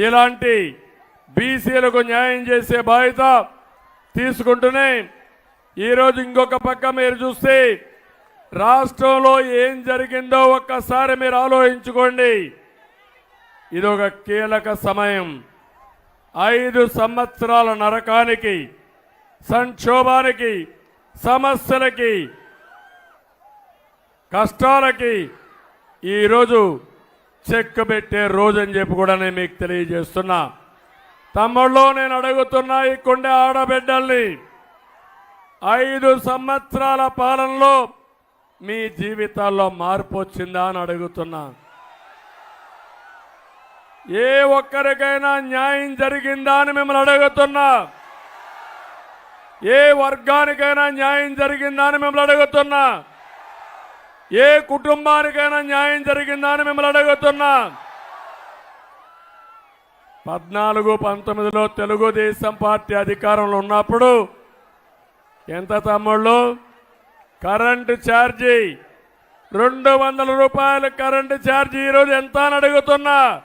ఇలాంటి బీసీలకు న్యాయం చేసే బాధ్యత తీసుకుంటూనే ఈరోజు ఇంకొక పక్క మీరు చూస్తే రాష్ట్రంలో ఏం జరిగిందో ఒక్కసారి మీరు ఆలోచించుకోండి. ఇది ఒక కీలక సమయం. ఐదు సంవత్సరాల నరకానికి సంక్షోభానికి సమస్యలకి కష్టాలకి ఈరోజు చెక్ పెట్టే రోజు అని చెప్పి కూడా నేను మీకు తెలియజేస్తున్నా. తమ్ముళ్ళు నేను అడుగుతున్నా ఈ కొండ ఆడబిడ్డల్ని. ఐదు సంవత్సరాల పాలనలో మీ జీవితాల్లో మార్పు వచ్చిందా అని అడుగుతున్నా. ఏ ఒక్కరికైనా న్యాయం జరిగిందా అని మిమ్మల్ని అడుగుతున్నా. ఏ వర్గానికైనా న్యాయం జరిగిందా అని మిమ్మల్ని అడుగుతున్నా. ఏ కుటుంబానికైనా న్యాయం జరిగిందా అని మిమ్మల్ని అడుగుతున్నా. పద్నాలుగు పంతొమ్మిదిలో తెలుగుదేశం పార్టీ అధికారంలో ఉన్నప్పుడు ఎంత తమ్ముళ్ళు? కరెంటు ఛార్జీ. రెండు వందల రూపాయల కరెంటు ఛార్జీ ఈరోజు ఎంత అని అడుగుతున్నా.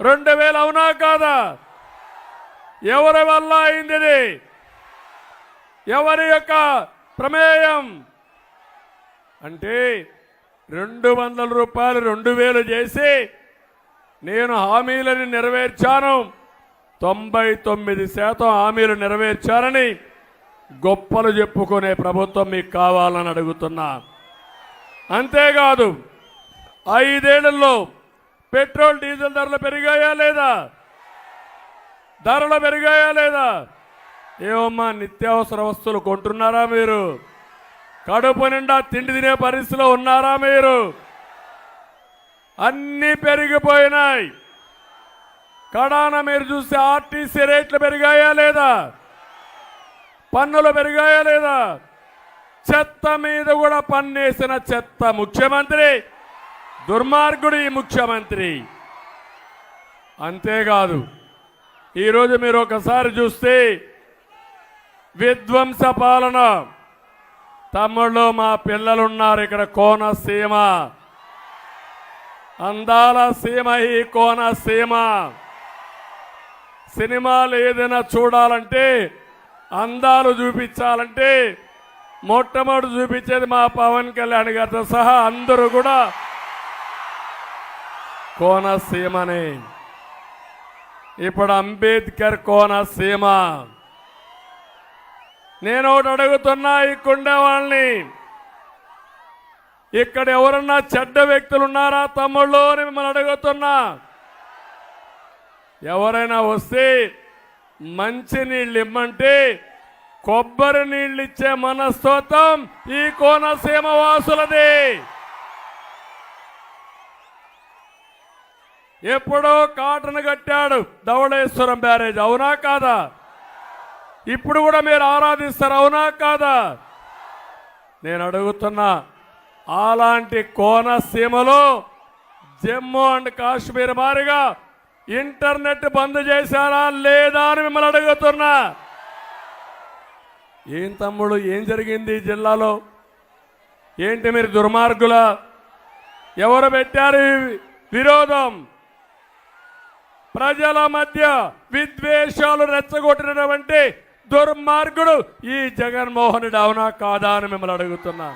రెండు వేలు అవునా కాదా? ఎవరి వల్ల అయింది ఎవరి యొక్క ప్రమేయం? అంటే రెండు వందల రూపాయలు రెండు వేలు చేసి నేను హామీలను నెరవేర్చాను. తొంభై తొమ్మిది శాతం హామీలు నెరవేర్చారని గొప్పలు చెప్పుకునే ప్రభుత్వం మీకు కావాలని అడుగుతున్నా. అంతేకాదు ఐదేళ్ళలో పెట్రోల్ డీజిల్ ధరలు పెరిగాయా లేదా? ధరలు పెరిగాయా లేదా? ఏమమ్మా నిత్యావసర వస్తువులు కొంటున్నారా మీరు? కడుపు నిండా తిండి తినే పరిస్థితిలో ఉన్నారా మీరు? అన్నీ పెరిగిపోయినాయి. కడాన మీరు చూస్తే ఆర్టీసీ రేట్లు పెరిగాయా లేదా? పన్నులు పెరిగాయా లేదా? చెత్త మీద కూడా పన్నేసిన చెత్త ముఖ్యమంత్రి దుర్మార్గుడు ఈ ముఖ్యమంత్రి. అంతేకాదు ఈరోజు మీరు ఒకసారి చూస్తే విధ్వంస పాలన. తమ్ముళ్ళు మా పిల్లలున్నారు ఇక్కడ కోనసీమ అందాల సీమ ఈ కోనసీమ సినిమాలు ఏదైనా చూడాలంటే అందాలు చూపించాలంటే మొట్టమొదటి చూపించేది మా పవన్ కళ్యాణ్ గారితో సహా అందరూ కూడా కోనసీమని ఇప్పుడు అంబేద్కర్ కోనసీమ నేను ఒకటి అడుగుతున్నా ఇక్కడుండే వాళ్ళని. ఇక్కడ ఎవరన్నా చెడ్డ వ్యక్తులు ఉన్నారా తమ్ముళ్ళు అని మిమ్మల్ని అడుగుతున్నా. ఎవరైనా వస్తే మంచి నీళ్ళు ఇమ్మంటే కొబ్బరి నీళ్ళు ఇచ్చే మనస్తోత్వం ఈ కోనసీమ వాసులది. ఎప్పుడో కాటను కట్టాడు ధవళేశ్వరం బ్యారేజ్. అవునా కాదా? ఇప్పుడు కూడా మీరు ఆరాధిస్తారు అవునా కాదా? నేను అడుగుతున్నా అలాంటి కోనసీమలో జమ్మూ అండ్ కాశ్మీర్ మారిగా ఇంటర్నెట్ బంద్ చేశారా లేదా అని మిమ్మల్ని అడుగుతున్నా. ఏం తమ్ముడు ఏం జరిగింది జిల్లాలో? ఏంటి మీరు దుర్మార్గుల? ఎవరు పెట్టారు విరోధం? ప్రజల మధ్య విద్వేషాలు రెచ్చగొట్టినటువంటి దుర్మార్గుడు ఈ జగన్మోహన్ రెడ్డి అవునా కాదా అని మిమ్మల్ని అడుగుతున్నా.